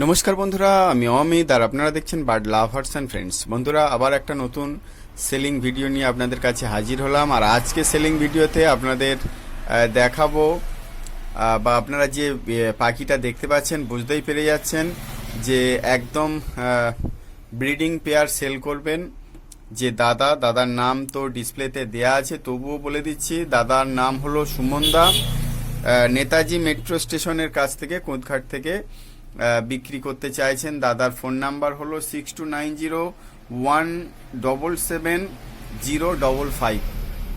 নমস্কার বন্ধুরা, আমি অমিত, আর আপনারা দেখছেন বার্ড লাভার্স অ্যান্ড ফ্রেন্ডস বন্ধুরা, আবার একটা নতুন সেলিং ভিডিও নিয়ে আপনাদের কাছে হাজির হলাম। আর আজকে সেলিং ভিডিওতে আপনাদের দেখাবো বা আপনারা যে পাখিটা দেখতে পাচ্ছেন, বুঝতেই পেরে যাচ্ছেন যে একদম ব্রিডিং পেয়ার সেল করবেন। যে দাদা, দাদার নাম তো ডিসপ্লেতে দেয়া আছে, তবুও বলে দিচ্ছি, দাদার নাম হলো সুমন দা নেতাজি মেট্রো স্টেশনের কাছ থেকে কোঁদঘাট থেকে। বিক্রি করতে চাইছেন, দাদার ফোন নাম্বার হলো six two nine zero one double seven zero double five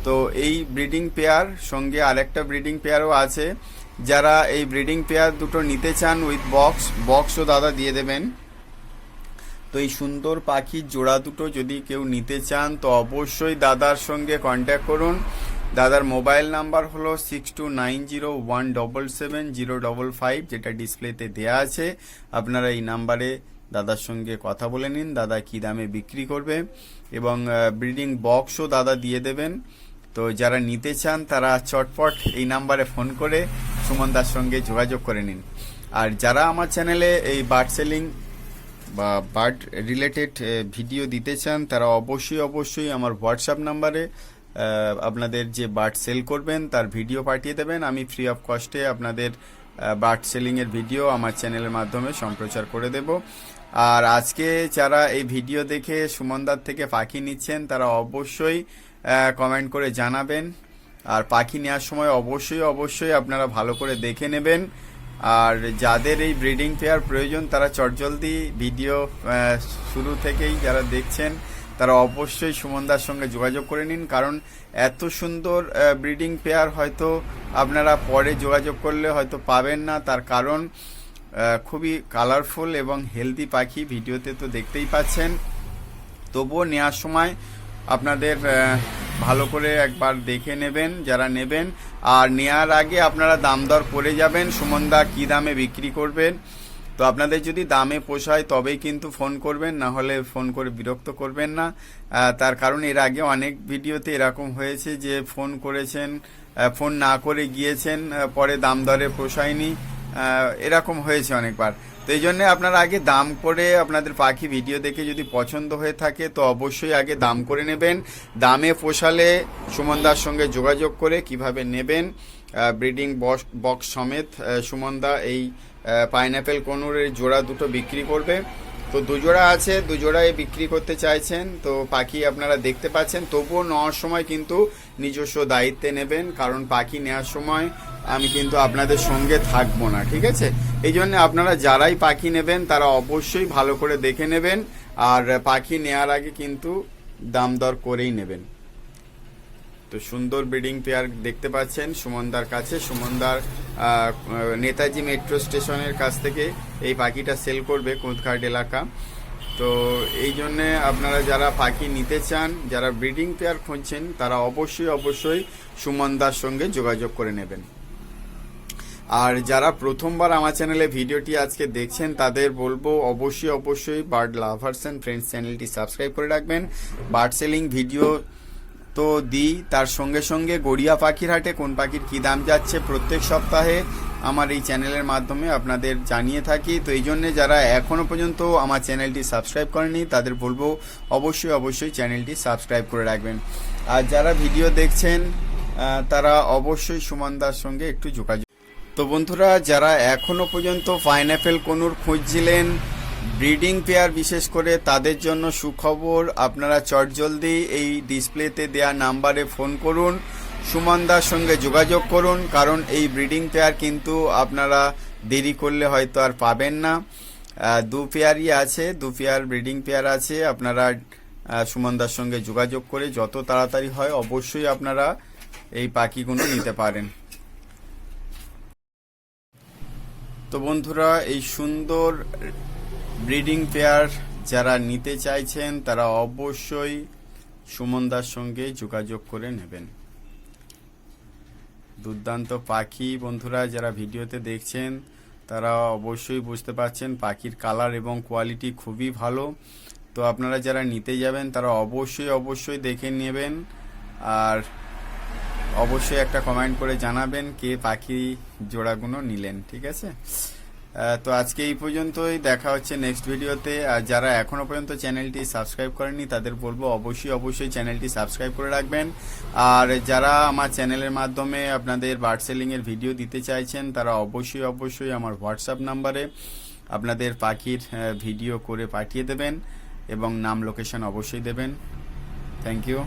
তো এই ব্রিডিং পেয়ার, সঙ্গে আরেকটা ব্রিডিং পেয়ারও আছে। যারা এই ব্রিডিং পেয়ার দুটো নিতে চান উইথ বক্স, বক্সও দাদা দিয়ে দেবেন। তো এই সুন্দর পাখির জোড়া দুটো যদি কেউ নিতে চান, তো অবশ্যই দাদার সঙ্গে কন্ট্যাক্ট করুন। দাদার মোবাইল নাম্বার হলো six two nine zero one double seven zero double five, যেটা ডিসপ্লেতে দেয়া আছে। আপনারা এই নাম্বারে দাদার সঙ্গে কথা বলে নিন, দাদা কি দামে বিক্রি করবে, এবং ব্রিডিং বক্সও দাদা দিয়ে দেবেন। তো যারা নিতে চান, তারা চটপট এই নাম্বারে ফোন করে সুমন সুমনদার সঙ্গে যোগাযোগ করে নিন। আর যারা আমার চ্যানেলে এই বার্ড সেলিং বা বার্ড রিলেটেড ভিডিও দিতে চান, তারা অবশ্যই অবশ্যই আমার হোয়াটসঅ্যাপ নাম্বারে আপনাদের যে বার্ড সেল করবেন, তার ভিডিও পাঠিয়ে দেবেন। আমি ফ্রি অফ কস্টে আপনাদের বার্ড সেলিংয়ের ভিডিও আমার চ্যানেলের মাধ্যমে সম্প্রচার করে দেব। আর আজকে যারা এই ভিডিও দেখে সুমনদার থেকে পাখি নিচ্ছেন, তারা অবশ্যই কমেন্ট করে জানাবেন। আর পাখি নেওয়ার সময় অবশ্যই অবশ্যই আপনারা ভালো করে দেখে নেবেন। আর যাদের এই ব্রিডিং পেয়ার প্রয়োজন, তারা চটজলদি ভিডিও শুরু থেকেই যারা দেখছেন তারা অবশ্যই সুমনদার সঙ্গে যোগাযোগ করে নিন, কারণ এত সুন্দর ব্রিডিং পেয়ার হয়তো আপনারা পরে যোগাযোগ করলে হয়তো পাবেন না। তার কারণ খুবই কালারফুল এবং হেলদি পাখি ভিডিওতে তো দেখতেই পাচ্ছেন। তবুও নেওয়ার সময় আপনাদের ভালো করে একবার দেখে নেবেন, যারা নেবেন। আর নেওয়ার আগে আপনারা দাম দর করে যাবেন। সুমনদা কী দামে বিক্রি করবেন? তো আপনাদের যদি দামে পোষায় তবেই কিন্তু ফোন করবেন, না হলে ফোন করে বিরক্ত করবেন না। তার কারণ এর আগে অনেক ভিডিওতে এরকম হয়েছে যে ফোন করেছেন ফোন না করে গিয়েছেন পরে দাম দরে পোষায়নি এরকম হয়েছে অনেকবার। তো এই জন্যে আপনারা আগে দাম করে আপনাদের পাখি ভিডিও দেখে যদি পছন্দ হয়ে থাকে, তো অবশ্যই আগে দাম করে নেবেন। দামে পোষালে সুমনদার সঙ্গে যোগাযোগ করে কীভাবে নেবেন ব্রিডিং বক্স সমেত সুমনদা এই পাইনঅ্যাপেল কোনুরের জোড়া দুটো বিক্রি করবে। তো দুজোড়া আছে দুজোড়ায় বিক্রি করতে চাইছেন। তো পাখি আপনারা দেখতে পাচ্ছেন, তবুও নেওয়ার সময় কিন্তু নিজস্ব দায়িত্বে নেবেন, কারণ পাখি নেওয়ার সময় আমি কিন্তু আপনাদের সঙ্গে থাকব না, ঠিক আছে? এই জন্য আপনারা যারাই পাখি নেবেন, তারা অবশ্যই ভালো করে দেখে নেবেন, আর পাখি নেওয়ার আগে কিন্তু দাম দর করেই নেবেন। তো সুন্দর ব্রিডিং পেয়ার দেখতে পাচ্ছেন সুমনদার কাছে। সুমনদার নেতাজি মেট্রো স্টেশনের কাছ থেকে এই পাখিটা সেল করবে কোঁতঘাট এলাকা। তো এই জন্যে আপনারা যারা পাখি নিতে চান, যারা ব্রিডিং পেয়ার খুঁজছেন, তারা অবশ্যই অবশ্যই সুমনদার সঙ্গে যোগাযোগ করে নেবেন। আর যারা প্রথমবার আমার চ্যানেলে ভিডিওটি আজকে দেখছেন, তাদের বলব অবশ্যই অবশ্যই বার্ড লাভার্স অ্যান্ড ফ্রেন্ডস চ্যানেলটি সাবস্ক্রাইব করে রাখবেন। বার্ড সেলিং ভিডিও তো দিই। তার সঙ্গে সঙ্গে গড়িয়া পাখির হাটে কোন পাখির কী দাম যাচ্ছে প্রত্যেক সপ্তাহে আমার এই চ্যানেলের মাধ্যমে আপনাদের জানিয়ে থাকি। তো এই জন্যে যারা এখনও পর্যন্ত আমার চ্যানেলটি সাবস্ক্রাইব করেনি তাদের বলব অবশ্যই অবশ্যই চ্যানেলটি সাবস্ক্রাইব করে রাখবেন। আর যারা ভিডিও দেখছেন তারা অবশ্যই সুমনদার সঙ্গে একটু যোগাযোগ। তো বন্ধুরা, যারা এখনও পর্যন্ত পাইনঅ্যাপেল কনুর খুঁজছিলেন ব্রিডিং পেয়ার বিশেষ করে তাদের জন্য সুখবর, আপনারা চটজলদি এই ডিসপ্লেতে দেয়া নাম্বারে ফোন করুন সুমনদার সঙ্গে যোগাযোগ করুন, কারণ এই ব্রিডিং পেয়ার কিন্তু আপনারা দেরি করলে হয়তো আর পাবেন না। দু পেয়ারই আছে, দু পেয়ার ব্রিডিং পেয়ার আছে, আপনারা সুমনদার সঙ্গে যোগাযোগ করে যত তাড়াতাড়ি হয় অবশ্যই আপনারা এই পাখিগুলো নিতে পারেন। তো বন্ধুরা, এই সুন্দর ব্রিডিং পেয়ার যারা নিতে চাইছেন, তারা অবশ্যই সুমনদার সঙ্গে যোগাযোগ করে নেবেন। দুর্দান্ত পাখি বন্ধুরা, যারা ভিডিওতে দেখছেন, তারা অবশ্যই বুঝতে পারছেন পাখির কালার এবং কোয়ালিটি খুবই ভালো। তো আপনারা যারা নিতে যাবেন, তারা অবশ্যই অবশ্যই দেখে নেবেন। আর অবশ্যই একটা কমেন্ট করে জানাবেন কে পাখি জোড়াগুলো নিলেন, ঠিক আছে? তো আজকে এই পর্যন্তই, দেখা হচ্ছে নেক্সট ভিডিওতে আর যারা এখনও পর্যন্ত চ্যানেলটি সাবস্ক্রাইব করেননি, তাদের বলব অবশ্যই অবশ্যই চ্যানেলটি সাবস্ক্রাইব করে রাখবেন। আর যারা আমার চ্যানেলের মাধ্যমে আপনাদের বার্ড সেলিং এর ভিডিও দিতে চাইছেন, তারা অবশ্যই অবশ্যই আমার হোয়াটসঅ্যাপ নাম্বারে আপনাদের পাখির ভিডিও করে পাঠিয়ে দেবেন এবং নাম লোকেশন অবশ্যই দেবেন। Thank you